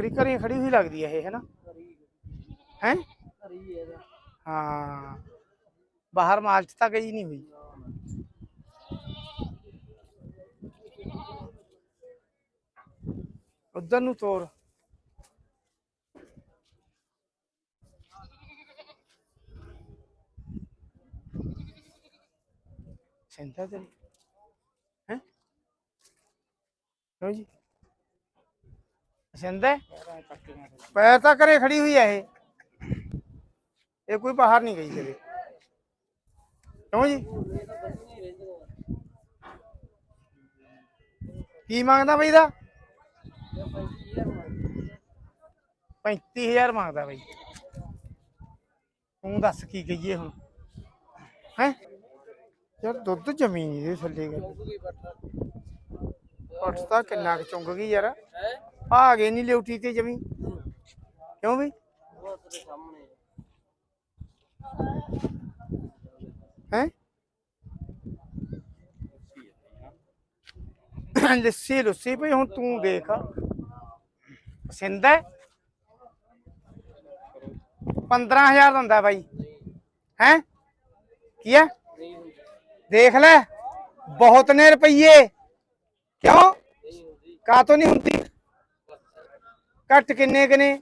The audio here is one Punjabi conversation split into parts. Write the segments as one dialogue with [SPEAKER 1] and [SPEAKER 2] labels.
[SPEAKER 1] ਬੱਕਰੀ ਘਰੇ ਖੜੀ ਹੋਈ ਲੱਗਦੀ ਹੈ ਇਹ ਹੈ ਹੈ? ਹਾਂ। ਬਾਹਰ ਮਾਲ ਚ ਤਾਂ ਨਹੀਂ ਹੋਈ। ਉਧਰ ਨੂੰ ਤੋਰ। ਸਿੰਦਾ ਤੇਰੀ। ਹੈ? ਲੋ ਜੀ। ਸਿੰਦਾ ਪੈਰ ਤਾਂ ਕਰੇ ਖੜੀ ਹੋਈ ਹੈ ਇਹ। ਇਹ ਕੋਈ ਬਾਹਰ ਨਹੀਂ ਗਈ ਕਦੇ। ਕਿਉਂ ਜੀ? ਕੀ ਮੰਗਦਾ ਬਈ ਦਾ? 35000 ਮੰਗਦਾ ਬਈ। ਤੂੰ ਦੱਸ ਕੀ ਕਹੀਏ ਹੁਣ? ਹੈ? ਯਾਰ ਦੁੱਧ ਜ਼ਮੀਨ ਦੇ ਥੱਲੇ। ਗਿਆ ਪੱਟ ਤਾਂ ਕਿੰਨਾ ਕੁ ਚੁੰਗ ਗਈ ਯਾਰ।
[SPEAKER 2] ਹੈ?
[SPEAKER 1] ਆ ਗਏ ਨਹੀਂ ਲਿਉਟੀ ਤੇ ਜਮੀ। ਕਿਉਂ ਬਈ?
[SPEAKER 2] ਉਹ
[SPEAKER 1] ਹੈ, ਲੱਸੀ ਲੁੱਸੀ ਭਈ ਹੁਣ ਤੂੰ ਦੇਖ। ਪਸੰਦ ਹੈ? 15000 ਦਿੰਦਾ ਬਾਈ। ਹੈ? ਕੀ ਹੈ? ਦੇਖ ਲੈ, ਬਹੁਤ ਨੇ ਰੁਪਈਏ। ਕਿਉਂ?
[SPEAKER 2] ਨਹੀਂ ਹੁੰਦੀ
[SPEAKER 1] ਨਹੀਂ ਹੁੰਦੀ? ਘੱਟ ਕਿੰਨੇ
[SPEAKER 2] ਕੁ ਨੇ?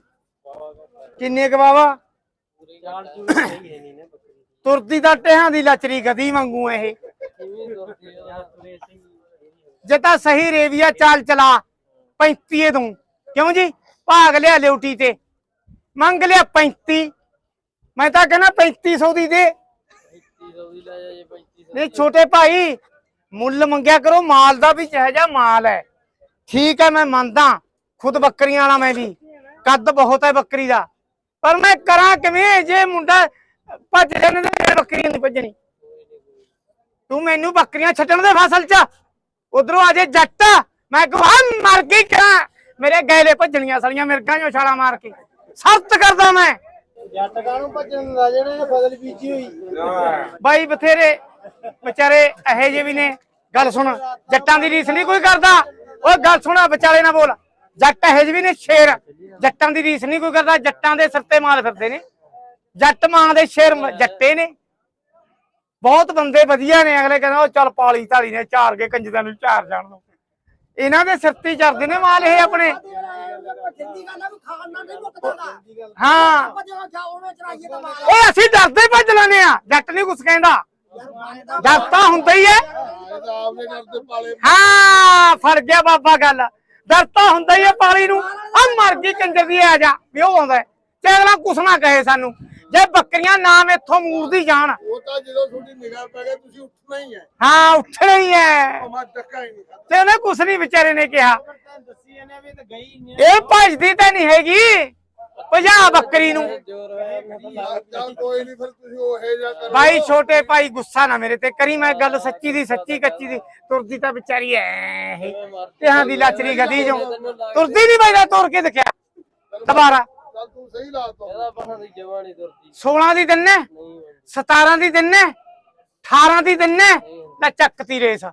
[SPEAKER 2] ਕਿੰਨੇ ਕੁ ਵਾਵਾ
[SPEAKER 1] ਤੁਰਦੀ ਦਾ ਟਿਆਂ ਦੀ ਲਚਰੀ ਗਦੀ ਵਾਂਗੂ ਇਹ। ਜੇ ਤਾਂ ਸਹੀ ਰੇਵੀਆ ਚਾਲ ਚਲਾ 35 ਦੂੰ ਕਿਉਂ ਜੀ? ਭਾਗ ਲਿਆ ਲਿਉਟੀ ਤੇ। ਮੰਗ ਲਿਆ 35 ਮੈਂ ਤਾਂ ਕਹਿੰਦਾ 3500 ਦੀ ਦੇ
[SPEAKER 2] 3500 ਦੀ। ਲੈ ਜਾ ਜੇ 3500
[SPEAKER 1] ਨਹੀਂ, ਛੋਟੇ ਭਾਈ, ਮੁੱਲ ਮੰਗਿਆ ਕਰੋ, ਮਾਲ ਦਾ ਵੀ ਜਿਹੋ ਜਿਹਾ ਮਾਲ ਹੈ। ਠੀਕ ਹੈ, ਮੈਂ ਮੰਨਦਾ। ਖੁਦ ਬੱਕਰੀਆਂ ਵਾਲਾ ਮੈਂ ਵੀ ਕੱਦ ਬਹੁਤ ਹੈ ਬੱਕਰੀ ਦਾ। ਪਰ ਮੈਂ ਕਰਾਂ ਕਿਵੇਂ? ਜੇ ਮੁੰਡਾ ਭੱਜ ਜਾਣੇ ਤੇ ਮੇਰੇ ਬੱਕਰੀਆਂ ਨਹੀਂ ਭੱਜਣੀ। ਤੂੰ ਮੈਨੂੰ ਬੱਕਰੀਆਂ ਛੱਡਣ ਦੇ ਫਸਲ ਚ ਉਧਰੋਂ ਆ ਜੇ ਜੱਟ। ਮੈਂ ਕਹਾਂ ਮਰ ਗਈ ਕਰਾਂ ਮੇਰੇ ਗੈਲੇ ਭੱਜਣੀਆਂ ਸਲੀਆਂ ਮਿਰਗਾਂ ਜੋ ਛਾਲਾ ਮਾਰ ਕੇ। ਸਖਤ ਕਰਦਾ ਮੈਂ।
[SPEAKER 2] ਜੱਟ ਕਾਹਨੂੰ ਭੱਜਣ ਦਾ ਜਿਹੜੇ ਫਸਲ ਬੀਜੀ ਹੋਈ।
[SPEAKER 1] ਬਾਈ ਬਥੇਰੇ ਵਿਚਾਰੇ ਇਹੋ ਜਿਹੇ ਵੀ ਨੇ। ਗੱਲ ਸੁਣ ਜੱਟਾਂ ਦੀ ਰੀਸ ਨਹੀਂ ਕੋਈ ਕਰਦਾ। ਓਏ ਗੱਲ ਸੁਣਾ ਵਿਚਾਲੇ ਨਾ ਬੋਲ। ਜੱਟ ਇਹੋ ਜਿਹੇ ਵੀ ਨੇ ਸ਼ੇਰ। ਜੱਟਾਂ ਦੀ ਰੀਸ ਨਹੀਂ ਕੋਈ ਕਰਦਾ ਜੱਟਾਂ ਦੇ ਸਿਰ ਤੇ ਮਾਲ ਫਿਰਦੇ ਨੇ। ਜੱਟ ਮਾਂ ਦੇ ਸ਼ੇਰ ਜੱਟੇ ਨੇ। ਬਹੁਤ ਬੰਦੇ ਵਧੀਆ ਨੇ ਅਗਲੇ ਕਹਿੰਦਾ ਉਹ ਚੱਲ ਪਾਲੀ ਧਾਲੀ ਨੇ ਚਾਰ ਕੇ ਕੰਜਦਾਂ ਨੂੰ ਚਾਰ ਜਾਣ ਦੋ। ਇਹਨਾਂ ਦੇ ਸਿਰ ਤੇ ਚੜਦੇ ਨੇ ਮਾਲ ਇਹ ਆਪਣੇ। ਹਾਂ। ਓਏ ਅਸੀਂ ਡਰਦੇ ਭੱਜ ਲੈਨੇ ਆ ਜੱਟ ਨਹੀਂ ਕੁਛ ਕਹਿੰਦਾ। ਡਰ ਤਾਂ ਹੁੰਦਾ ਹੀ ਹੈ। ਹਾਂ ਫੜ ਗਿਆ ਬਾਬਾ ਗੱਲ। ਡਰ ਤਾਂ ਹੁੰਦਾ ਹੀ ਹੈ ਪਾਲੀ ਨੂੰ। ਆ ਮਰ ਗਈ ਕੰਜਰ ਦੀ ਆ ਜਾ। ਵੀ ਉਹ ਆਉਂਦਾ। ਤੇ ਅਗਲਾ ਕੁਛ ਨਾ ਕਹੇ ਸਾਨੂੰ। ਜੇ ਬੱਕਰੀਆਂ ਨਾਮ ਇੱਥੋਂ ਮੂਰਦੀ ਜਾਣ
[SPEAKER 3] ਉਹ ਤਾਂ ਜਦੋਂ ਤੁਹਾਡੀ ਨਿਗਾਹ ਪੈ ਗਈ ਤੁਸੀਂ ਉੱਠਣਾ ਹੀ ਹੈ।
[SPEAKER 1] ਹਾਂ ਉੱਠਣਾ ਹੀ ਹੈ।
[SPEAKER 3] ਉਹ ਮੈਂ ਟੱਕਾ ਹੀ ਨਹੀਂ ਖਾਦਾ
[SPEAKER 1] ਤੇ ਉਹਨੇ ਕੁਛ ਨਹੀਂ ਵਿਚਾਰੇ ਨੇ ਕਿਹਾ। ਇਹ ਭਜਦੀ ਤਾਂ ਨਹੀਂ ਹੈਗੀ। ਭਜਾ ਬੱਕਰੀ ਨੂੰ।
[SPEAKER 3] ਚੱਲ ਕੋਈ ਨਹੀਂ ਫਿਰ ਤੁਸੀਂ ਉਹ ਹੈ ਜਾ ਕਰੋ।
[SPEAKER 1] ਭਾਈ ਛੋਟੇ ਭਾਈ ਗੁੱਸਾ ਨਾ ਮੇਰੇ ਤੇ ਕਰੀ ਮੈਂ ਗੱਲ ਸੱਚੀ ਦੀ ਸੱਚੀ ਕੱਚੀ ਦੀ। ਤੁਰਦੀ ਤਾਂ ਵਿਚਾਰੀ ਐ ਇਹ ਤੇ ਹਾਂ ਦੀ ਲਾਚਰੀ ਗਦੀ ਜੋ ਤੁਰਦੀ ਨਹੀਂ ਬਾਈ ਦਾ ਤੁਰ ਕੇ ਦਿਖਿਆ। ਦੁਬਾਰਾ।
[SPEAKER 3] ਚੱਲ ਤੂੰ ਸਹੀ ਲਾ ਤਾ
[SPEAKER 2] ਇਹਦਾ ਪਤਾ ਦੀ ਜਵਾਨੀ ਦੁਰਦੀ
[SPEAKER 1] 16 ਦੀ ਦਿੰਨੇ
[SPEAKER 2] ਨਹੀਂ ਹੁੰਦੀ
[SPEAKER 1] 17 ਦੀ ਦਿੰਨੇ 18 ਦੀ ਦਿੰਨੇ ਲੈ ਚੱਕਤੀ ਰੇਸ।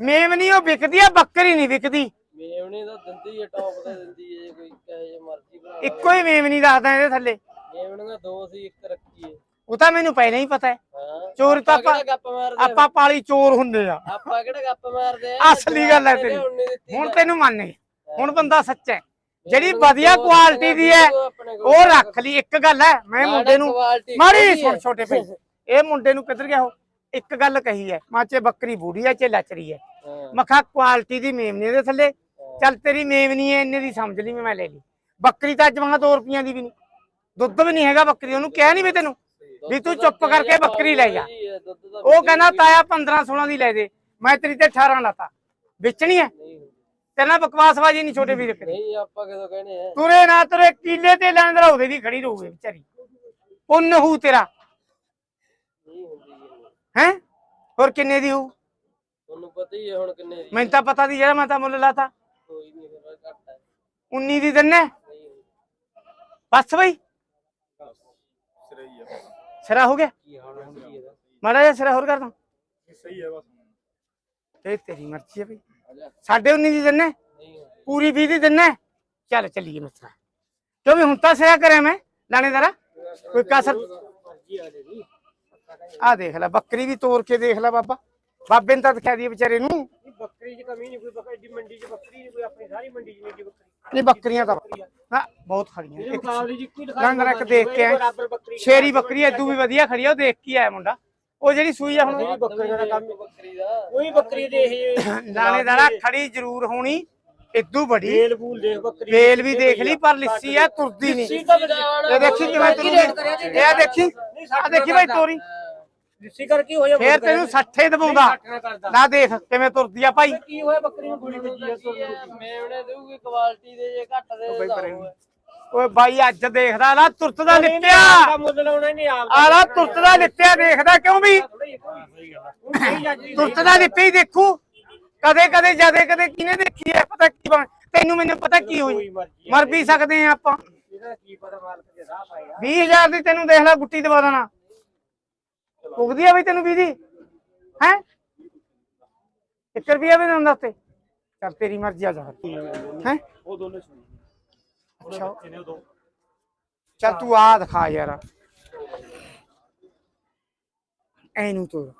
[SPEAKER 1] ਮੇਮ ਨਹੀਂ ਉਹ ਵਿਕਦੀ ਆ ਬੱਕਰੀ ਨਹੀਂ ਵਿਕਦੀ।
[SPEAKER 2] ਮੇਵਣੇ ਦਾ ਦਿੰਦੀ ਹੈ ਟੌਪ ਦਾ ਦਿੰਦੀ ਹੈ ਜੇ ਕੋਈ ਕਹੇ ਜੇ ਮਰਜ਼ੀ ਬਣਾ
[SPEAKER 1] ਇੱਕੋ ਹੀ ਮੇਮ ਨਹੀਂ ਦੱਸਦਾ ਇਹਦੇ ਥੱਲੇ।
[SPEAKER 2] ਮੇਵਣੀਆਂ ਦੋ ਸੀ ਇੱਕ ਰੱਖੀ ਹੈ।
[SPEAKER 1] ਉਹ ਤਾਂ ਮੈਨੂੰ ਪਹਿਲਾਂ ਹੀ ਪਤਾ ਹੈ।
[SPEAKER 2] ਹਾਂ।
[SPEAKER 1] ਚੋਰ ਤਾਂ
[SPEAKER 2] ਆਪਾਂ
[SPEAKER 1] ਆਪਾਂ
[SPEAKER 2] ਕਿਹੜਾ ਗੱਪ ਮਾਰਦੇ ਆ?
[SPEAKER 1] ਆਪਾਂ ਪਾਲੀ ਚੋਰ ਹੁੰਦੇ ਆ।
[SPEAKER 2] ਆਪਾਂ ਕਿਹੜਾ ਗੱਪ ਮਾਰਦੇ ਆ?
[SPEAKER 1] ਅਸਲੀ ਗੱਲ ਹੈ
[SPEAKER 2] ਤੇਰੇ। ਹੁਣ ਦਿੱਤੀ।
[SPEAKER 1] ਤੈਨੂੰ ਮੰਨ ਹੁਣ ਬੰਦਾ ਸੱਚਾ ਹੈ। ਜਿਹੜੀ
[SPEAKER 2] ਮੈਨੂੰ
[SPEAKER 1] ਵਧੀਆ
[SPEAKER 2] ਦੋ
[SPEAKER 1] ਕੁਆਲਿਟੀ ਦੀ ਹੈ
[SPEAKER 2] ਦੋ ਆਪਣੇ ਕੋਲ
[SPEAKER 1] ਉਹ ਰੱਖ ਲਈ। ਇੱਕ ਗੱਲ ਹੈ ਮੈਂ ਮੁੰਡੇ ਨੂੰ ਮਾੜੀ
[SPEAKER 2] ਕਿਹੜੀ
[SPEAKER 1] ਸੁਣ
[SPEAKER 2] ਹੈ?
[SPEAKER 1] ਛੋਟੇ ਭਾਈ। ਇਹ ਮੁੰਡੇ ਨੂੰ ਕਿੱਧਰ ਗਿਆ ਉਹ? ਇੱਕ ਗੱਲ ਕਹੀ ਹੈ ਮਾਚੇ ਬੱਕਰੀ ਬੂੜੀ ਹੈ ਚੇ ਲਚਰੀ ਹੈ।
[SPEAKER 2] ਹਾਂ,
[SPEAKER 1] ਮਖਾ ਕੁਆਲਿਟੀ ਦੀ ਮੇਮਨੀ ਦੇ ਥੱਲੇ। ਚੱਲ ਤੇਰੀ ਮੇਮਨੀ ਹੈ ਇੰਨੇ ਦੀ ਸਮਝ ਲਈ ਮੈਂ ਲੈ ਲਈ। ਬੱਕਰੀ ਤਾਂ ਅੱਜ ਮਹਾਂ 2 ਰੁਪਈਆਂ ਦੀ ਵੀ ਨਹੀਂ। ਦੁੱਧ ਵੀ ਨਹੀਂ ਹੈਗਾ ਬੱਕਰੀ ਉਹਨੂੰ ਕਿਹਾ ਨਹੀਂ ਵੀ ਤੈਨੂੰ ਵੀ ਤੂੰ ਚੁੱਪ ਕਰਕੇ ਬੱਕਰੀ ਲੈ ਜਾ। ਉਹ ਕਹਿੰਦਾ ਤਾਇਆ 15 16 ਦੀ ਲੈ ਦੇ। ਮੈਂ ਤੇਰੀ ਤੇ 18 ਲਾਤਾ। ਵੇਚਣੀ
[SPEAKER 2] ਹੁੰਦੀ।
[SPEAKER 1] ਤੇਰੇ ਨਾਲ ਬਕਵਾਸਬਾਜੀ ਨਹੀਂ ਛੋਟੇ ਵੀਰ ਕਰੀ
[SPEAKER 2] ਨਹੀਂ ਆਪਾਂ ਕਦੋਂ ਕਹਿੰਦੇ ਆ?
[SPEAKER 1] ਤੁਰੇ ਨਾ ਤੁਰੇ ਕੀਲੇ ਤੇ ਲੈਣ ਉਹਦੇ ਵੀ ਖੜੀ ਰਹੂਗੀ ਵਿਚਾਰੀ। ਪੁੰਨ ਹੂ ਤੇਰਾ।
[SPEAKER 2] ਨਹੀਂ ਇਹ।
[SPEAKER 1] ਹੈ? ਹੋਰ ਕਿੰਨੇ ਦੀ ਹੂ
[SPEAKER 2] ਤੁਹਾਨੂੰ ਪਤਾ ਹੀ ਹੈ ਹੁਣ ਕਿੰਨੇ ਦੀ
[SPEAKER 1] ਮੈਨੂੰ ਤਾਂ ਪਤਾ ਦੀ ਜਿਹੜਾ ਮੈਂ ਤਾਂ ਮੁੱਲ ਲਾਤਾ।
[SPEAKER 2] ਕੋਈ ਨਹੀਂ ਫਿਰ ਘੱਟ ਹੈ
[SPEAKER 1] 19 ਦੀ ਦਿੰਨੇ?
[SPEAKER 2] ਨਹੀਂ।
[SPEAKER 1] ਬਸ ਬਈ। ਸਿਰਾ ਹੋ ਗਿਆ?
[SPEAKER 2] ਕੀ ਹਾਲ ਹੁੰਦੀ ਇਹਦਾ?
[SPEAKER 1] ਮਾੜਾ ਜਿਹਾ ਸਿਰਾ ਹੋਰ ਕਰ ਦਾਂ
[SPEAKER 3] ਸਹੀ ਹੈ ਬਸ।
[SPEAKER 1] ਤੇਰੀ ਮਰਜ਼ੀ ਹੈ ਬਈ। ਸਾਡੇ 19 ਦੀ ਦਿੰਨੇ?
[SPEAKER 2] ਨਹੀਂ।
[SPEAKER 1] ਪੂਰੀ 20 ਦੀ ਦਿੰਨੇ? ਚੱਲ ਚੱਲੀਏ ਮਿੱਤਰਾ। ਕਿਉਂ ਵੀ ਹੁਣ ਤਾਂ ਸਿਆ ਕਰਿਆ ਮੈਂ ਲਾਣੇਦਾਰਾ ਕੋਈ ਕਸਰ ਆ ਦੇਖ ਲੈ ਬੱਕਰੀ ਵੀ ਤੋੜ ਕੇ ਦੇਖ ਲੈ ਬਾਬਾ। ਬਾਬੇ ਨੇ ਤਾਂ ਦਿਖਾ ਦੀ ਵਿਚਾਰੇ ਨੂੰ।
[SPEAKER 2] ਬੱਕਰੀ 'ਚ ਕਮੀ ਨਹੀਂ ਕੋਈ ਬੱਕਰੀ ਏਡੀ ਮੰਡੀ 'ਚ ਬੱਕਰੀ ਨਹੀਂ ਕੋਈ ਆਪਣੀ ਸਾਰੀ ਮੰਡੀ 'ਚ ਨਹੀਂ ਏਡੀ ਬੱਕਰੀ।
[SPEAKER 1] ਇਹ ਬੱਕਰੀਆਂ ਤਾਂ ਨਾ ਬਹੁਤ ਖੜੀਆਂ।
[SPEAKER 2] ਇਹ
[SPEAKER 1] ਇੱਕ
[SPEAKER 2] ਮੁਕਾਬਲੇ 'ਚ ਇੱਕੋ ਹੀ ਦਿਖਾਈ
[SPEAKER 1] ਲੰਗਰ ਇੱਕ ਦੇਖ ਕੇ ਆਏ।
[SPEAKER 2] ਬਰਾਬਰ ਬੱਕਰੀ
[SPEAKER 1] ਸ਼ੇਰੀ ਬੱਕਰੀ ਐਦੂ ਵੀ ਵਧੀਆ ਖੜੀ ਆ ਉਹ ਦੇਖ ਕੇ ਆਇਆ ਮੁੰਡਾ। ਉਹ ਜਿਹੜੀ ਸੂਈ ਆ ਹੁਣ
[SPEAKER 2] ਬੱਕਰੀਆਂ ਦਾ ਕੰਮ ਬੱਕਰੀ ਦਾ। ਕੋਈ ਬੱਕਰੀ ਦੇ ਇਹ
[SPEAKER 1] ਲਾਣੇਦਾਰਾ ਖੜੀ ਜ਼ਰੂਰ ਹੋਣੀ ਇਦੂ ਬੜੀ
[SPEAKER 2] ਬੇਲ ਬੂਲ ਦੇਖ ਬੱਕਰੀ।
[SPEAKER 1] ਬੇਲ ਵੀ ਦੇਖ ਲਈ ਪਰ ਲਿੱਸੀ ਆ ਤੁਰਦੀ ਨਹੀਂ।
[SPEAKER 2] ਤਾਂ
[SPEAKER 1] ਇਹ ਦੇਖੀ ਕਿਵੇਂ ਤੁਰਦੀ ਇਹ ਦੇਖੀ। ਆ ਦੇਖੀ ਭਾਈ ਤੋਰੀ।
[SPEAKER 2] ਲਿੱਸੀ ਕਰ ਕੀ ਹੋਇਆ
[SPEAKER 1] ਫੇਰ ਤੈਨੂੰ 60 ਦਬਾਉਂਦਾ। ਨਾ ਦੇਖ ਕਿਵੇਂ ਤੁਰਦੀ ਆ ਭਾਈ।
[SPEAKER 2] ਕੀ ਹੋਇਆ ਬੱਕਰੀ ਨੂੰ ਗੋਲੀ ਵੱਜੀ ਆ
[SPEAKER 4] ਮੇਵਣੇ ਦੇਊਗੀ ਕੁਆਲਿਟੀ ਦੇ ਜੇ ਘੱਟ ਦੇ।
[SPEAKER 1] ਓਏ ਬਾਈ ਅੱਜ ਦੇਖਦਾ ਨਾ ਤੁਰਤ ਦਾ ਲਿੱਤਿਆ
[SPEAKER 2] ਮੁੱਲ ਲਾਉਣਾ ਨਹੀਂ ਆਪ
[SPEAKER 1] ਆ ਲਾ ਤੁਰਤ ਦਾ ਲਿੱਤਿਆ ਦੇਖਦਾ ਕਿਉਂ ਵੀ? ਤੁਰਤ ਦਾ ਲਿੱਤੇ ਹੀ ਦੇਖੂ। ਕਦੇ ਕਦੇ ਜਦੇ ਕਦੇ ਕਿਨੇ ਦੇਖੀ ਐ ਪਤਾ ਕੀ ਬਣ ਤੈਨੂੰ ਮੈਨੂੰ ਪਤਾ ਕੀ ਹੋਈ? ਮਰ ਵੀ ਸਕਦੇ ਆ ਆਪਾਂ।
[SPEAKER 2] ਇਹਦਾ ਕੀ ਪਤਾ ਮਾਲਕ ਦੇ ਰਾਹ ਪਾਏਗਾ
[SPEAKER 1] 20000 ਦੀ ਤੈਨੂੰ ਦੇਖ ਲੈ ਗੁੱਟੀ ਦਵਾ ਦੇਣਾ। ਪੁੱਗਦੀ ਆ ਬਈ ਤੈਨੂੰ 20 ਦੀ? ਹੈ? 1 ਰੁਪਿਆ ਵੀ ਦਿੰਦਾ ਉੱਤੇ ਚੱਲ ਤੇਰੀ ਮਰਜ਼ੀ ਆ ਜਾ ਹੈ?
[SPEAKER 2] ਉਹ ਦੋਨੇ ਸੁਣੀ।
[SPEAKER 1] ਅੱਛਾ।
[SPEAKER 2] ਇਹਨੇ ਦੋ।
[SPEAKER 1] ਚੱਲ ਤੂੰ ਆ ਦਿਖਾ ਯਾਰ। ਐਨੂੰ ਤੋਰ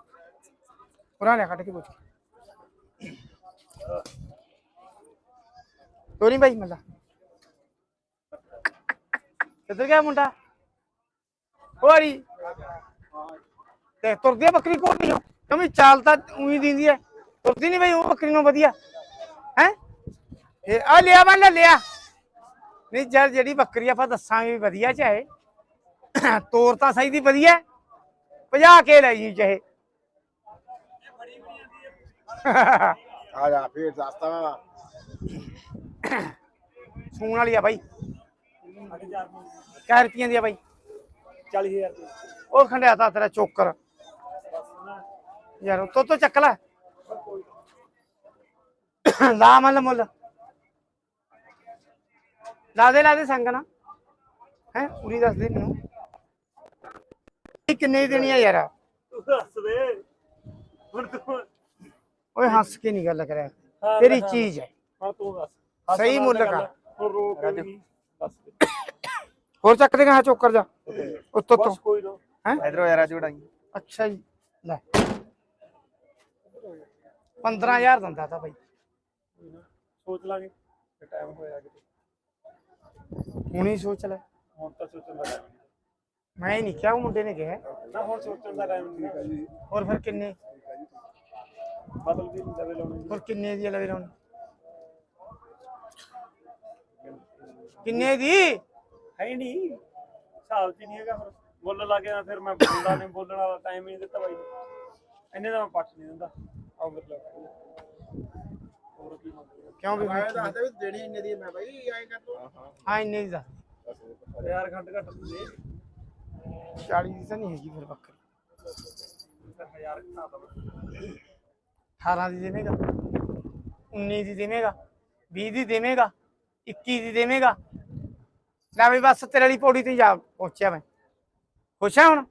[SPEAKER 1] ਪੁਰਾ ਲੈ ਕੱਢ ਕੇ ਪੁੱਛ। ਤੋਰੀ ਬਾਈ ਮੱਲਾ। ਕਿੱਧਰ ਗਿਆ ਮੁੰਡਾ? ਹੋਰੀ ਤੇ ਤੁਰਦੀ ਆ ਬੱਕਰੀ ਕੋਲ ਨਹੀਂ ਕਮੀ ਚਾਲ ਤਾਂ ਉਹੀ ਦਿੰਦੀ ਐ ਤੁਰਦੀ ਨਹੀਂ ਬਈ ਉਹ ਬੱਕਰੀ ਨੂੰ ਵਧੀਆ। ਹੈ? ਇਹ ਆ ਲਿਆ ਬੰਨ ਲਿਆ। ਨਹੀਂ ਜਦ ਜਿਹੜੀ ਬੱਕਰੀ ਆਪਾਂ ਦੱਸਾਂਗੇ ਵੀ ਵਧੀਆ ਚਾਹੇ ਤੋਰ ਤਾਂ ਸਹੀ ਦੀ ਵਧੀਆ ਭਜਾ ਕੇ ਲੈ ਜੀ ਚਾਹੇ।
[SPEAKER 3] ਆ ਜਾ ਫੇਰ ਦੱਸਤਾ
[SPEAKER 1] ਸੂਣ ਵਾਲੀ ਆ ਬਾਈ। ਕਿਆ ਰੁਪਈਆਂ ਦੀ ਆ ਬਾਈ?
[SPEAKER 2] 40000 ਰੁਪਏ
[SPEAKER 1] ਉਹ ਖੰਡਿਆ ਤਾ ਤੇਰਾ ਚੋਕਰ। ਯਾਰ ਤੋ ਤੋ ਚੱਕ ਲੈ। ਲਾ ਮੱਲ ਮੁੱਲ। ਲਾ ਦੇ ਲਾ ਦੇ ਸੰਗ ਨਾ। ਹੈ ਪੂਰੀ ਦੱਸ ਦੇ ਮੈਨੂੰ। ਇਹ ਕਿੰਨੇ ਦੇਣੀ ਆ ਯਾਰ?
[SPEAKER 2] ਤੂੰ ਦੱਸ ਦੇ। ਹੁਣ ਤੂੰ
[SPEAKER 1] ਓਏ ਹੱਸ ਕੇ ਨਹੀਂ ਗੱਲ ਕਰਿਆ। ਤੇਰੀ ਚੀਜ਼ ਹੈ।
[SPEAKER 2] ਹਾਂ ਤੂੰ ਦੱਸ।
[SPEAKER 1] ਸਹੀ ਮੁੱਲ ਕਰ।
[SPEAKER 2] ਰੋਕ ਕੇ ਨਹੀਂ ਦੱਸ ਦੇ।
[SPEAKER 1] ਹੋਰ ਚੱਕ ਦੇ ਗਾ ਚੋਕਰ ਜਾ। ਉੱਤੋਂ ਤੋਂ
[SPEAKER 2] ਬਸ ਕੋਈ ਨਾ।
[SPEAKER 1] ਹੈ?
[SPEAKER 3] ਇਧਰੋਂ ਯਾਰਾ ਚੁੜਾਈ
[SPEAKER 1] ਅੱਛਾ ਜੀ। ਲੈ। 15000 ਦਿੰਦਾ ਤਾਂ ਬਾਈ।
[SPEAKER 2] ਸੋਚ ਲਾਂਗੇ ਟਾਈਮ ਹੋਇਆ ਕਿਤੇ।
[SPEAKER 1] ਹੁਣੀ ਸੋਚ ਲੈ।
[SPEAKER 2] ਹੁਣ ਤਾਂ ਸੋਚਣ ਦਾ ਟਾਈਮ
[SPEAKER 1] ਮੈਂ ਹੀ ਨਹੀਂ ਕਿਹਾ ਉਹ ਮੁੰਡੇ ਨੇ ਕਿਹਾ।
[SPEAKER 2] ਨਾ ਹੁਣ ਸੋਚਣ ਦਾ ਟਾਈਮ ਨਹੀਂ ਹੈਗਾ। ਜੀ
[SPEAKER 1] ਹੋਰ ਫਿਰ ਕਿੰਨੇ?
[SPEAKER 2] ਬਦਲ ਵੀ ਲਵੇ ਲਾਉਣੀ
[SPEAKER 1] ਹੋਰ ਕਿੰਨੇ ਦੀ ਲਵੇ ਲਾਉਣੀ? ਕਿੰਨੇ ਦੀ?
[SPEAKER 2] ਹੈ ਹੀ ਨਹੀਂ। ਹਿਸਾਬ ਚ ਨਹੀਂ ਹੈਗਾ ਫਿਰ। ਮੁੱਲ ਲਾ ਕੇ ਨਾ ਫਿਰ ਮੈਂ ਬੋਲਦਾ ਨਹੀਂ ਬੋਲਣ ਵਾਲਾ ਟਾਈਮ ਹੀ ਨਹੀਂ ਦਿੱਤਾ ਬਾਈ ਨੇ। ਇੰਨੇ ਦਾ ਮੈਂ ਪੱਟ ਨਹੀਂ ਦਿੰਦਾ।
[SPEAKER 1] ਕਿਉਂ ਵੀ
[SPEAKER 3] ਮੈਂ ਦੱਸਦਾ ਵੀ ਦੇਣੀ ਇੰਨੇ ਦੀ ਮੈਂ ਬਾਈ ਐਂ ਕਰ ਤੂੰ।
[SPEAKER 1] ਹਾਂ ਇੰਨੇ ਦੀ ਦੱਸ।
[SPEAKER 2] ਯਾਰ ਘੰਟ ਘੱਟ ਦੇ
[SPEAKER 1] 40 ਦੀ ਤਾਂ ਨਹੀਂ ਹੈਗੀ ਫਿਰ ਬੱਕਰੀ।
[SPEAKER 2] ਹਜ਼ਾਰ ਘਟਾ ਦਵਾਂ
[SPEAKER 1] 18 ਦੀ ਦੇਵੇਂਗਾ 19 ਦੀ ਦੇਵੇਂਗਾ 20 ਦੀ ਦੇਵੇਂਗਾ 21 ਦੀ ਦੇਵੇਂਗਾ। ਲੈ ਵੀ ਬਸ ਤੇਰੇ ਵਾਲੀ ਪੌੜੀ ਤੇ ਜਾ ਪਹੁੰਚਿਆ ਮੈਂ। ਖੁਸ਼ ਆ ਹੁਣ?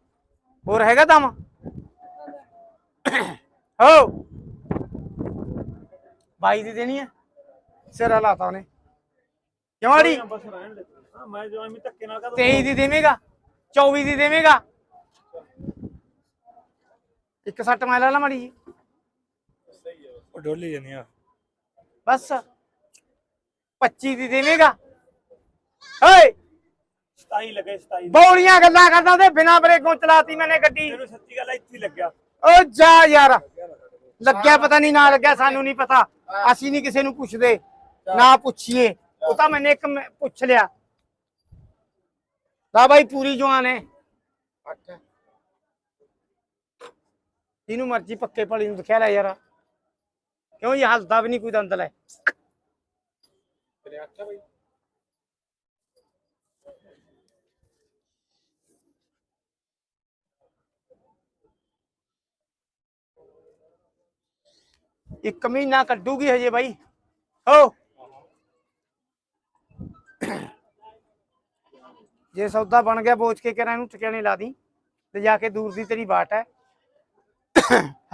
[SPEAKER 1] ਹੋਰ ਹੈਗਾ ਦਮ? ਹੋ! 22 ਦੀ ਦੇਣੀ ਹੈ ਸਿਰਾ ਲਾਤਾ ਉਹਨੇ। ਕਿਉਂ ਅੜੀ
[SPEAKER 2] ਬਸ ਰਹਿਣ ਦੇ। ਹਾਂ ਮੈਂ ਜੋ ਐਵੇਂ ਧੱਕੇ ਨਾਲ ਕਹਦਾ
[SPEAKER 1] 23 ਦੀ ਦੇਵੇਂਗਾ 24 ਦੀ ਦੇਵੇਂਗਾ। ਇੱਕ ਸੱਟ ਮੈਂ ਲਾ ਲਾ ਮਾੜੀ ਜੀ
[SPEAKER 2] ਉਹ ਡੋਲੀ ਜਾਂਦੀ ਆ।
[SPEAKER 1] ਬਸ। 25 ਦੀ ਦੇਵੇਂਗਾ। ਓਏ!
[SPEAKER 2] 27 ਲੱਗੇ 27
[SPEAKER 1] ਬੌਲੀਆਂ ਗੱਲਾਂ ਕਰਦਾ ਤੇ ਬਿਨਾ ਬ੍ਰੇਕੋਂ ਚਲਾਤੀ ਮੈਨੇ ਗੱਡੀ।
[SPEAKER 2] ਮੈਨੂੰ ਸੱਚੀ ਗੱਲ ਇੱਥੇ ਲੱਗਿਆ।
[SPEAKER 1] ਓ ਜਾ ਯਾਰ। ਲੱਗਿਆ ਪਤਾ ਨਹੀਂ ਨਾ ਲੱਗਿਆ ਸਾਨੂੰ ਨਹੀਂ ਪਤਾ। ਅਸੀਂ ਨਹੀਂ ਕਿਸੇ ਨੂੰ ਪੁੱਛਦੇ ਨਾ ਪੁੱਛੀਏ। ਉਹ ਤਾਂ ਮੈਨੇ ਇੱਕ ਪੁੱਛ ਲਿਆ। ਦਾ ਬਾਈ ਪੂਰੀ ਜਵਾਨ ਹੈ ਇਹਨੂੰ ਮਰਜ਼ੀ ਪੱਕੇ ਭਲੀ ਨੂੰ ਦਿਖਿਆ ਲੈ ਯਾਰ। ਕਿਉਂ ਇਹ ਹੱਸਦਾ ਵੀ ਨਹੀਂ ਕੋਈ ਦੰਦ ਲੈ।
[SPEAKER 3] ਤੇਰੇ ਅੱਛਾ ਬਾਈ।
[SPEAKER 1] ਇੱਕ ਮਹੀਨਾ ਕੱਢੂਗੀ ਹਜੇ ਬਾਈ। ਹੋ। ਜੇ ਸੌਦਾ ਬਣ ਗਿਆ ਬੋਚ ਕੇ ਕਰਾਂ ਇਹਨੂੰ ਟਿਕਾਣੇ ਲਾ ਦੀ? ਤੇ ਜਾ ਕੇ ਦੂਰ ਦੀ ਤੇਰੀ ਬਾਟ ਹੈ।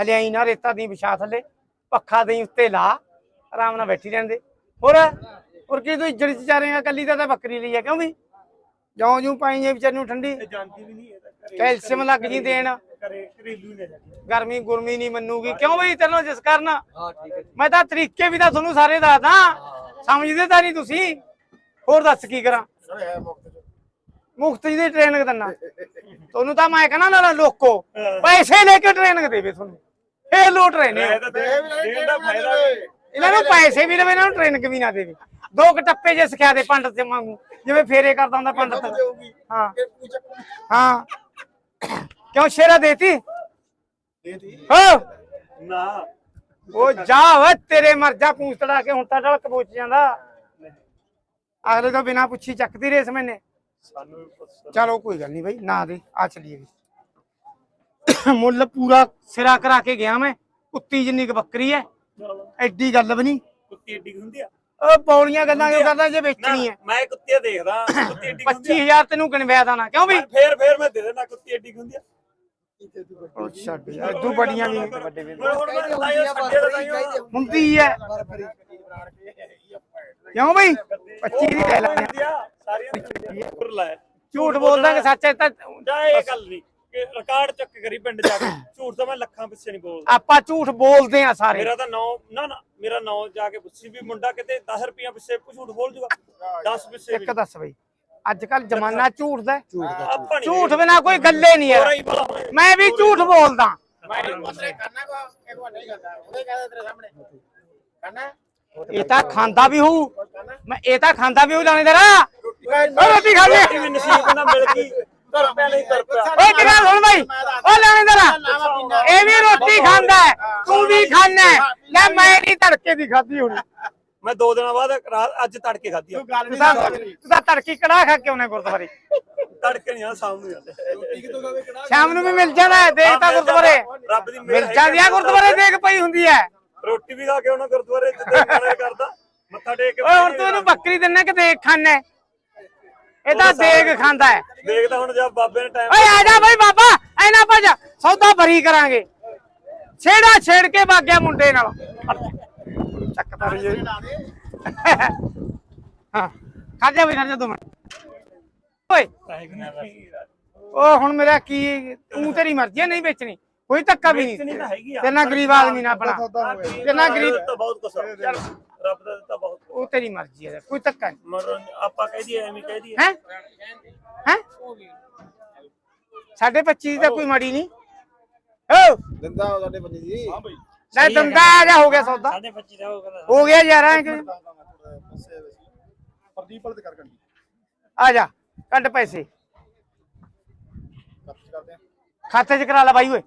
[SPEAKER 1] ਹਲੇ ਆਈ ਨਾ ਰੇਤਾ ਦੀ ਵਿਛਾ ਥੱਲੇ ਪੱਖਾ ਦੇਈ ਉੱਤੇ ਲਾ ਆਰਾਮ ਨਾਲ ਬੈਠੀ ਰਹਿੰਦੇ ਹੋਰ ਔਰ ਕੀ ਤੂੰ ਇੱਜੜ ਚ ਚਾਰੇਗਾ ਕੱਲੀ ਦਾ ਤਾਂ ਬੱਕਰੀ ਲਈ ਆ ਕਿਉਂ ਵੀ? ਜਿਉਂ ਜਿਉਂ ਪਾਈਏ ਵਿਚਾਰ ਨੂੰ ਠੰਡੀ। ਕੈਲਸ਼ੀਅਮ ਲੱਗ ਜੀ ਦੇਣ।
[SPEAKER 2] ਘਰੇਲੂ ਨੇ
[SPEAKER 1] ਗਰਮੀ ਗੁਰਮੀ ਨਹੀਂ ਮੰਨੂਗੀ। ਕਿਉਂ ਬਈ ਤੈਨੂੰ ਜਿਸ ਕਰਨ?
[SPEAKER 4] ਹਾਂ ਠੀਕ ਹੈ
[SPEAKER 1] ਮੈਂ ਤਾਂ ਤਰੀਕੇ ਵੀ ਤਾਂ ਤੁਹਾਨੂੰ ਸਾਰੇ ਦੱਸਦਾ। ਸਮਝਦੇ ਤਾਂ ਨਹੀਂ ਤੁਸੀਂ। ਹੋਰ ਦੱਸ ਕੀ ਕਰਾਂ?
[SPEAKER 3] ਸਰ ਹੈ ਮੁਕਤ ਚ।
[SPEAKER 1] ਮੁਫਤ ਜੀ ਦੀ ਟ੍ਰੇਨਿੰਗ ਦਿੰਨਾ ਤੁਹਾਨੂੰ ਤਾਂ ਮੈਂ ਕਹਣਾ ਨਾ ਲੋਕੋ ਪੈਸੇ ਲੈ ਕੇ ਟ੍ਰੇਨਿੰਗ ਦੇਵੇ ਤੁਹਾਨੂੰ। ਫੇਰ ਲੋਟ ਰਹੇ ਨੇ
[SPEAKER 2] ਇਹ ਦਾ ਫਾਇਦਾ ਵੀ
[SPEAKER 1] ਇਹਨਾਂ ਨੂੰ ਪੈਸੇ ਵੀ ਦੇਵੇ ਇਹਨਾਂ ਨੂੰ ਟ੍ਰੇਨਿੰਗ ਵੀ ਨਾ ਦੇਵੇ। ਦੋ ਕੁ ਟੱਪੇ ਜੇ ਸਿਖਾ ਦੇ ਪੰਡਤ ਤੇ ਵਾਂਗੂ। ਜਿਵੇਂ ਫੇਰੇ ਕਰਦਾ ਹੁੰਦਾ ਪੰਡਤ। ਹਾਂ। ਹਾਂ। ਕਿਉਂ ਸ਼ੇਰਾ ਦੇਤੀ?
[SPEAKER 3] ਦੇ ਦੀ
[SPEAKER 1] ਹੋ।
[SPEAKER 2] ਨਾ।
[SPEAKER 1] ਉਹ ਜਾ ਓਏ ਤੇਰੇ ਮਰ ਜਾ ਪੂੰਛ ਤੜਾ ਕੇ ਹੁਣ ਤਾਂ ਢਲਕ ਪਹੁੰਚ ਜਾਂਦਾ। ਅਗਲੇ ਤੋਂ ਬਿਨਾ ਪੁੱਛੀ ਚੱਕਦੀ ਰੇਸ ਮੈਨੇ।
[SPEAKER 2] ਵੀ
[SPEAKER 1] ਚਲੋ ਕੋਈ ਗੱਲ ਨਹੀਂ ਬਈ ਨਾ ਦੇ ਆ ਚਲੀਏ ਵੀ। ਮੁੱਲ ਪੂਰਾ ਸਿਰਾ ਕਰਾ ਕੇ ਗਿਆ ਮੈਂ ਕੁੱਤੀ ਜਿੰਨੀ ਕੁ ਬੱਕਰੀ ਐ। ਐਡੀ ਗੱਲ ਵੀ ਨਹੀਂ।
[SPEAKER 2] ਕੁੱਤੀ ਕੁ ਹੁੰਦੀ ਆ?
[SPEAKER 1] ਉਹ ਪੌੜੀਆਂ ਗੱਲਾਂ ਕਿਉਂ ਕਰਦਾ ਜੇ ਵੇਚਣੀ ਐ?
[SPEAKER 2] ਮੈਂ ਕੁੱਤੀ ਦੇਖਦਾ ਕੁੱਤੀ ਹੁੰਦੀ ਆ।
[SPEAKER 1] 25000 ਤੈਨੂੰ ਗਣਵਿਆ ਦਾਣਾ ਕਿਉਂ ਵੀ
[SPEAKER 2] ਫੇਰ ਫੇਰ ਮੈਂ ਦੇ ਦੇਣਾ ਕੁੱਤੀ ਕੁ ਹੁੰਦੀ ਆ।
[SPEAKER 1] ਉਹ ਛੱਡ ਯਾਰ ਤੂੰ ਬੜੀਆਂ ਵੀ ਵੱਡੇ ਵੀ।
[SPEAKER 2] ਮੈਂ ਹੁਣ ਮੈਂ ਲਾਇਆ ਛੱਡੇ ਦਾ ਲਾਇਆ
[SPEAKER 1] ਹੁੰਦੀ ਐ ਕਿਉਂ ਬਈ? 25 ਦੀ ਕਹਿ ਲੈਂਦੇ ਆ।
[SPEAKER 2] ਸਾਰੀਆਂ ਉੱਪਰ ਲਾਇਆ
[SPEAKER 1] ਝੂਠ ਬੋਲਦਾ ਕਿ ਸੱਚ ਐ ਤਾਂ
[SPEAKER 2] ਜਾ ਇਹ ਗੱਲ ਨਹੀਂ ਕਿ ਰਿਕਾਰਡ ਚੱਕ ਕਰੀ ਪਿੰਡ ਜਾ ਕੇ। ਝੂਠ ਤਾਂ ਮੈਂ ਲੱਖਾਂ ਪਿੱਛੇ ਨਹੀਂ ਬੋਲਦਾ।
[SPEAKER 1] ਆਪਾਂ ਝੂਠ ਬੋਲਦੇ ਆ ਸਾਰੇ।
[SPEAKER 2] ਮੇਰਾ ਤਾਂ ਨਾਂ ਨਾ ਨਾ ਮੇਰਾ ਨਾਂ ਜਾ ਕੇ ਪੁੱਛੀ ਵੀ ਮੁੰਡਾ ਕਿਤੇ 10 ਰੁਪਈਆ ਪਿੱਛੇ ਝੂਠ ਬੋਲ ਜੂਗਾ। 10 ਪਿੱਛੇ
[SPEAKER 1] ਇੱਕ ਦੱਸ ਬਈ। ਅੱਜ ਕੱਲ ਜ਼ਮਾਨਾ ਝੂਠ ਦਾ ਹੈ। ਝੂਠ ਬਿਨਾ ਕੋਈ ਗੱਲੇ ਨਹੀਂ ਹੈ। ਮੈਂ ਵੀ ਝੂਠ ਬੋਲਦਾ। ਇਹ ਤਾਂ ਖਾਂਦਾ ਵੀ ਹੂ ਮੈਂ ਇਹ ਤਾਂ ਖਾਂਦਾ ਵੀ ਹੂ ਲਾਣੇਦਾਰਾ। ਓ ਰੋਟੀ ਖਾ ਲੈ।
[SPEAKER 2] ਨਸੀਬ ਨਾਲ ਮਿਲ ਗਈ। ਧਰ ਪਿਆ ਨਹੀਂ ਧਰ ਪਿਆ
[SPEAKER 1] ਓਏ ਕਿਹੜਾ ਸੁਣ ਬਈ। ਓ ਲਾਣੇਦਾਰਾ। ਇਹ ਵੀ ਰੋਟੀ ਖਾਂਦਾ ਹੈ। ਤੂੰ ਵੀ ਖਾਣਾ ਹੈ। ਲੈ ਮੈਂ ਨਹੀਂ ਤੜਕੇ ਦੀ ਖਾਧੀ ਹੋਣੀ।
[SPEAKER 2] ਮੈਂ ਦੋ ਦਿਨਾਂ ਬਾਅਦ ਰਾਤ ਅੱਜ ਤੜਕੇ ਖਾਧੀ ਆ।
[SPEAKER 3] ਗੱਲ
[SPEAKER 1] ਤੂੰ ਤਾਂ ਤੂੰ ਤਾਂ ਤੜਕੀ ਕੜਾ ਖਾ ਕੇ ਆਉਣੇ ਗੁਰਦੁਆਰੇ।
[SPEAKER 2] ਤੜਕੇ ਨਹੀਂ ਆ ਸ਼ਾਮ ਨੂੰ ਜਾਂਦੇ
[SPEAKER 1] ਸ਼ਾਮ ਨੂੰ ਵੀ ਮਿਲ ਜਾਣਾ ਹੈ ਦੇਖ ਤਾਂ ਗੁਰਦੁਆਰੇ।
[SPEAKER 2] ਰੱਬ ਦੀ ਮਿਹਰ
[SPEAKER 1] ਮਿਲ
[SPEAKER 2] ਹੈਗੀ
[SPEAKER 1] ਜਾਂਦੀ ਆ ਗੁਰਦੁਆਰੇ ਦੇਖ ਪਈ ਹੁੰਦੀ ਹੈ।
[SPEAKER 2] ਰੋਟੀ ਵੀ ਖਾ ਕੇ ਉਹਨਾਂ ਗੁਰਦੁਆਰੇ ਜਿੱਦਾਂ ਖਾਣਾ ਕਰਦਾ। ਮੱਥਾ ਟੇਕ ਕੇ
[SPEAKER 1] ਓਏ ਹੁਣ ਤੂੰ ਇਹਨੂੰ ਬੱਕਰੀ ਦਿੰਨਾ ਕਿ ਦੇਖ ਖਾਣਾ ਇਹ ਤਾਂ ਦੇਖ ਖਾਂਦਾ ਹੈ।
[SPEAKER 2] ਦੇਖਦਾ ਹੁਣ ਜਦ ਬਾਬੇ ਨੇ ਟਾਈਮ
[SPEAKER 1] ਓਏ ਆ ਜਾ ਬਈ ਬਾਬਾ ਐਨਾ ਭੱਜ ਸੌਦਾ ਭਰੀ ਕਰਾਂਗੇ। ਛੇੜਾ ਛੇੜ ਕੇ ਭਾਗਿਆ ਮੁੰਡੇ ਨਾਲ। ਚੱਕਦਾ ਰਹੀ ਹਾਂ ਖੜ ਜਾ ਬਈ ਖੜ ਜਾ ਦੋ ਮਿੰਟ। ਓਏ। ਉਹ ਹੁਣ ਮੇਰਾ ਕੀ ਤੂੰ ਤੇਰੀ ਮਰਜ਼ੀ ਹੈ ਨਹੀਂ ਵੇਚਣੀ। ਕੋਈ ਧੱਕਾ ਵੀ
[SPEAKER 2] ਨਹੀਂ
[SPEAKER 1] ਨਹੀਂ।
[SPEAKER 2] ਤਾਂ ਹੈਗੀ ਆ।
[SPEAKER 1] ਤੇਨਾ ਗਰੀਬ ਆਦਮੀ ਨਾ ਆਪਣਾ ਤੇਨਾ ਗਰੀਬ
[SPEAKER 2] ਤਾਂ ਬਹੁਤ ਕੁਛ ਆ। ਰੱਬ ਦਾ ਦਿੱਤਾ ਬਹੁਤ
[SPEAKER 1] ਉਹ ਤੇਰੀ ਮਰਜ਼ੀ ਹੈ ਕੋਈ ਧੱਕਾ ਨਹੀਂ।
[SPEAKER 2] ਮਰ ਆਪਾਂ ਕਹਿ ਦਈਏ ਐਵੇਂ ਕਹਿ ਦਈਏ।
[SPEAKER 1] ਹੈ? ਹੈ? ਸਾਡੇ 25 ਦੀ ਤਾਂ ਕੋਈ ਮਾੜੀ ਨਹੀਂ। ਓ
[SPEAKER 3] ਦਿੰਦਾ ਸਾਡੇ ਬੰਦੇ ਦੀ। ਹਾਂ ਬਈ।
[SPEAKER 1] ਲੈ ਦੰਦਾ ਆ ਜਾ ਹੋ ਗਿਆ ਸੌਦਾ।
[SPEAKER 2] ਸਾਡੇ 25 ਦਾ ਹੋ ਗਿਆ
[SPEAKER 1] ਹੋ ਗਿਆ ਯਾਰ ਐਂ ਕਿ
[SPEAKER 3] ਪ੍ਰਦੀਪ ਵਾਲੇ ਤੇ ਕਰ ਕੰਡੀ
[SPEAKER 1] ਆ ਜਾ ਕੱਢ ਪੈਸੇ।
[SPEAKER 3] ਕੱਟ ਕਰਦੇ ਆ।
[SPEAKER 1] ਖਾਤੇ 'ਚ ਕਰਾ ਲੈ ਬਾਈ ਓਏ।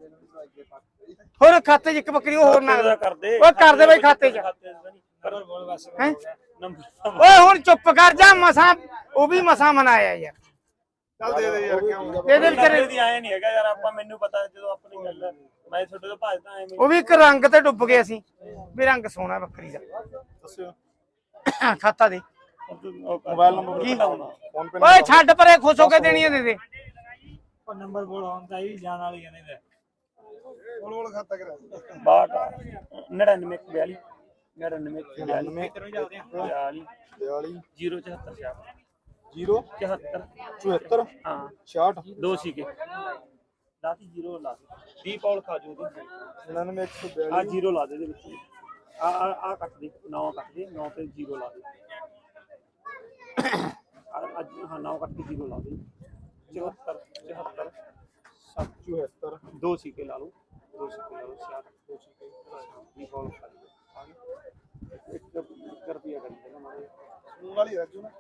[SPEAKER 1] ਹੋਰ ਖਾਤੇ 'ਚ ਇੱਕ ਬੱਕਰੀ ਹੋਰ ਨਾ
[SPEAKER 2] ਕਰਦੇ।
[SPEAKER 1] ਓਏ ਕਰ ਦੇ ਬਾਈ ਖਾਤੇ 'ਚ।
[SPEAKER 2] ਕਰੋ ਬੋਲ ਬਸ
[SPEAKER 1] ਹੈਂ?
[SPEAKER 2] ਨੰਬਰ
[SPEAKER 1] ਓਏ ਹੁਣ ਚੁੱਪ ਕਰ ਜਾ ਮਸਾਂ ਉਹ ਵੀ ਮਸਾਂ ਮਨਾਇਆ ਯਾਰ।
[SPEAKER 3] ਚੱਲ ਦੇ ਦੇ ਯਾਰ ਕਿਉਂ?
[SPEAKER 1] ਦੇ ਦੇ
[SPEAKER 2] ਵਿਚਾਰੇ।
[SPEAKER 1] ਵਿਚਾਰੇ
[SPEAKER 2] ਦੀ ਆਏ ਨਹੀਂ ਹੈਗਾ ਯਾਰ ਆਪਾਂ ਮੈਨੂੰ ਪਤਾ ਜਦੋਂ ਆਪਣੀ ਗੱਲ ਹੈ ਮੈਂ ਤੁਹਾਡੇ ਤੋਂ ਭੱਜਦਾ ਐਵੇਂ
[SPEAKER 1] ਉਹ ਵੀ ਇੱਕ ਰੰਗ ਤੇ ਡੁੱਬ ਗਏ ਅਸੀਂ। ਵੀ ਰੰਗ ਸੋਹਣਾ ਬੱਕਰੀ ਦਾ।
[SPEAKER 3] ਦੱਸਿਓ।
[SPEAKER 1] ਖਾਤਾ ਦੇ।
[SPEAKER 3] ਮੋਬਾਈਲ ਨੰਬਰ
[SPEAKER 1] ਕੀ?
[SPEAKER 3] ਫੋਨ ਪੇ
[SPEAKER 1] ਓਏ ਛੱਡ ਪਰੇ ਖੁਸ਼ ਹੋ ਕੇ ਦੇਣੀਆਂ ਦੇ ਦੇ।
[SPEAKER 2] ਨੰਬਰ ਬੋਲ ਆਉਂਦਾ ਹੀ ਜਾਣ ਵਾਲੀ ਕਹਿੰਦੇ
[SPEAKER 3] ਬੋਲ ਬੋਲ ਖਾਤਾ ਕਰਾ
[SPEAKER 2] 62 99 42 99 42 42
[SPEAKER 3] ਦਿਵਾਲੀ
[SPEAKER 2] 074
[SPEAKER 3] 0
[SPEAKER 2] 74
[SPEAKER 3] 74
[SPEAKER 2] ਹਾਂ।
[SPEAKER 3] 66
[SPEAKER 2] ਦੋ ਸੀਗੇ। ਲਾਤੀ ਜ਼ੀਰੋ ਲਾ ਦੇ ਦੀ ਪੌਲ ਖਾ ਜੂ ਉਹਦੀ
[SPEAKER 3] 99 142
[SPEAKER 2] ਆ ਜ਼ੀਰੋ ਲਾ ਦੇ ਇਹਦੇ ਵਿੱਚ। ਆ ਆ ਆ ਕੱਟ ਦੇ। 9 ਕੱਟ ਦੇ 9 ਤੇ ਜ਼ੀਰੋ ਲਾ ਦੇ ਆ ਅੱਜ ਹਾਂ 9 ਕੱਟ ਕੇ ਜ਼ੀਰੋ ਲਾ ਦੇ 74 74
[SPEAKER 3] 74
[SPEAKER 2] ਦੋ ਸੀਕੇ ਲਾ ਲਓ। ਦੋ ਸੀਕੇ ਲਾ ਲਓ 66 ਦੋ ਸੀਕੇ ਦੀ ਪੌਲ ਖਾ ਦੇ ਇੱਕ ਇੱਕ ਰੁਪਿਆ ਕਰ ਦੇਣਾ ਮਾਰੇ
[SPEAKER 3] ਸੂਣ ਵਾਲੀ ਰੱਖੋ ਨਾ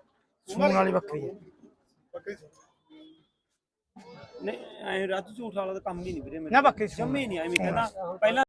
[SPEAKER 1] ਸੂਣ ਵਾਲੀ ਬੱਕਰੀ ਹੈ।
[SPEAKER 3] ਬੱਕਰੀ
[SPEAKER 2] ਨਹੀਂ ਐ ਰਾਜੂ ਝੂਠ ਵਾਲਾ ਤਾਂ ਕੰਮ ਹੀ ਨਹੀਂ ਵੀਰੇ ਮੇਰੇ
[SPEAKER 1] ਨਾ ਸੂਣ
[SPEAKER 2] ਜੰਮੇ ਨਹੀਂ ਐਵੇਂ ਕਹਿੰਦਾ ਪਹਿਲਾਂ